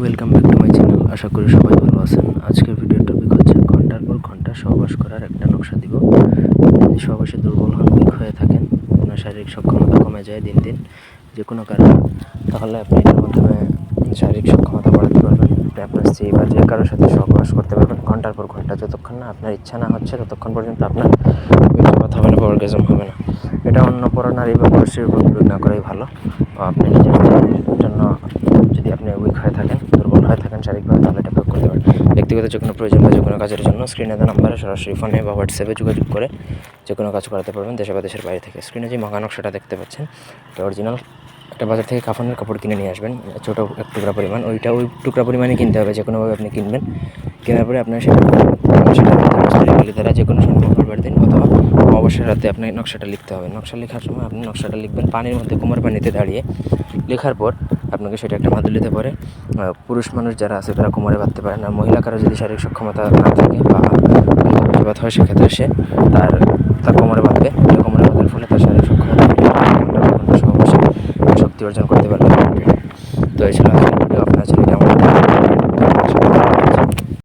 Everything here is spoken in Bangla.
Welcome back to my channel আশা করি সবাই ভালো আছেন। আজকের ভিডিওর টপিক হচ্ছে ঘণ্টার পর ঘণ্টা সহবাস করার একটা নকশা দিব। যদি সহবাসে দুর্বল হন উইক হয়ে থাকেন, আপনার শারীরিক সক্ষমতা কমে যায় দিন দিন যে কোনো কারণে, তাহলে আপনি এটার মাধ্যমে শারীরিক সক্ষমতা বাড়াতে পারবেন। আপনি আপনার স্ত্রী বা যে কারোর সাথে সহবাস করতে পারবেন ঘণ্টার পর ঘণ্টা, যতক্ষণ না আপনার ইচ্ছা না হচ্ছে, ততক্ষণ পর্যন্ত আপনার বীর্যপাত হবে না বা orgasm হবে না। এটা অন্য পর নারী বা পুরুষের উপর না করাই ভালো। আপনি নিজের আপনি উইক হয়ে থাকেন দুর্বল হয়ে থাকেন শারীরিকভাবে তাহলে এটা প্রয়োগ করতে পারেন ব্যক্তিগত যে কোনো প্রয়োজন বা যে কোনো কাজের জন্য স্ক্রিনে দেওয়া নাম্বারে সরাসরি ফোনে বা হোয়াটসঅ্যাপে যোগাযোগ করে যে কোনো কাজ করাতে পারবেন দেশে বা দেশের বাইরে থেকে স্ক্রিনে যে মগা নকশাটা দেখতে পাচ্ছেন এটা অরিজিনাল একটা বাজার থেকে কাফনের কাপড় কিনে নিয়ে আসবেন ছোটো এক টুকরা পরিমাণ ওইটা ওই টুকরা পরিমাণে কিনতে হবে যে কোনোভাবে আপনি কিনবেন কেনার পরে আপনার সেটা সেটা দ্বারা যে কোনো সময় মঙ্গলবার দিন অথবা অবশ্যই রাতে আপনি নকশাটা লিখতে হবে। নকশা লেখার সময় আপনি নকশাটা লিখবেন পানির মধ্যে কোমর পানিতে দাঁড়িয়ে। লেখার পর আপনাকে সেটা একটা মাদুলিতে পরে। আহ, পুরুষ মানুষ যারা আছে তারা কোমরে বাঁধতে পারে না। মহিলা কারও যদি শারীরিক সক্ষমতা না থাকে বা বীর্যপাত হয় সেক্ষেত্রে সে তার তার কোমরে বাঁধবে। কোমরে বাঁধার ফলে তার শারীরিক সক্ষমতা শক্তি অর্জন করতে পারবে। তো এই ছিল